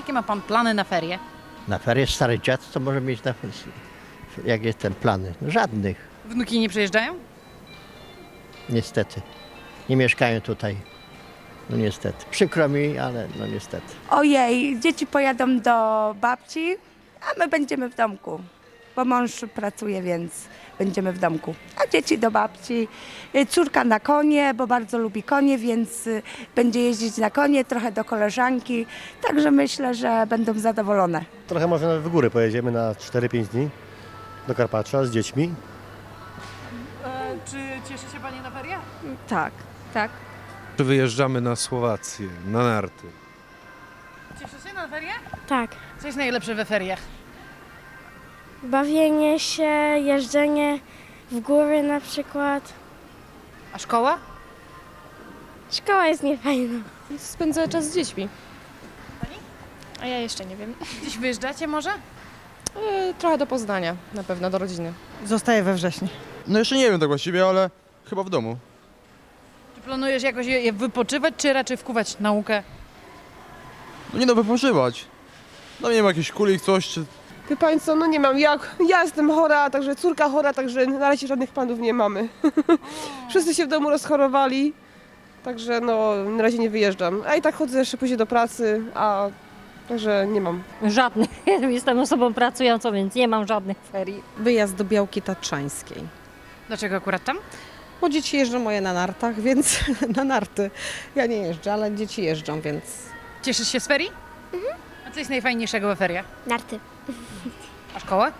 Jakie ma pan plany na ferie? Na ferie stary dziad to może mieć na jak jest ten plany? No, żadnych, Wnuki nie przyjeżdżają? niestety. Nie mieszkają tutaj. No niestety. Przykro mi, ale no niestety. Ojej, dzieci pojadą do babci, a my będziemy w domku, bo mąż pracuje, więc będziemy w domku. A dzieci do babci, Y, córka na konie, bo bardzo lubi konie, więc y, będzie jeździć na konie, trochę do koleżanki, także myślę, że będą zadowolone. Trochę może nawet w góry pojedziemy na 4-5 dni do Karpacza z dziećmi. czy cieszy się pani na ferie? Tak, tak. Wyjeżdżamy na Słowację, na narty. Cieszy się na ferie? Tak. Co jest najlepsze we feriach? Bawienie się, jeżdżenie w góry na przykład. A szkoła? Szkoła jest niefajna. Spędzę czas z dziećmi. A ja jeszcze nie wiem. Gdzieś wyjeżdżacie może? E, trochę do Poznania, na pewno, do rodziny. Zostaje we wrześniu. No jeszcze nie wiem tak właściwie, ale chyba w domu. Czy planujesz jakoś je je wypoczywać, czy raczej wkuwać naukę? No nie no, wypożywać. No nie wiem, jakiś kulik, coś, czy... Wie Państwo, co, no nie mam jak. Ja jestem chora, także córka chora, także na razie żadnych planów nie mamy. Wszyscy się w domu rozchorowali, także no na razie nie wyjeżdżam. A i tak chodzę jeszcze później do pracy, a także nie mam. Żadnych. Jestem osobą pracującą, więc nie mam żadnych ferii. Wyjazd do Białki Tatrzańskiej. Dlaczego akurat tam? Bo dzieci jeżdżą moje na nartach, więc na narty. Ja nie jeżdżę, ale dzieci jeżdżą, więc Cieszysz się z ferii? A co jest najfajniejszego we feriach? Narty. A szkoła?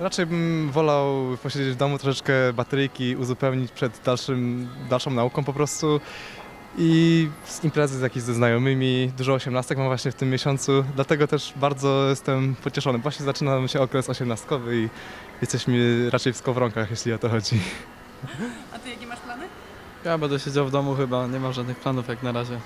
Raczej bym wolał posiedzieć w domu, troszeczkę bateryjki uzupełnić przed dalszym, dalszą nauką po prostu. I z imprezy z jakieś ze znajomymi, dużo osiemnastek mam właśnie w tym miesiącu, dlatego też bardzo jestem pocieszony. Właśnie zaczyna się okres osiemnastkowy i jesteśmy raczej w skowronkach, jeśli o to chodzi. A ty jakie masz plany? Ja będę siedział w domu chyba, nie mam żadnych planów jak na razie.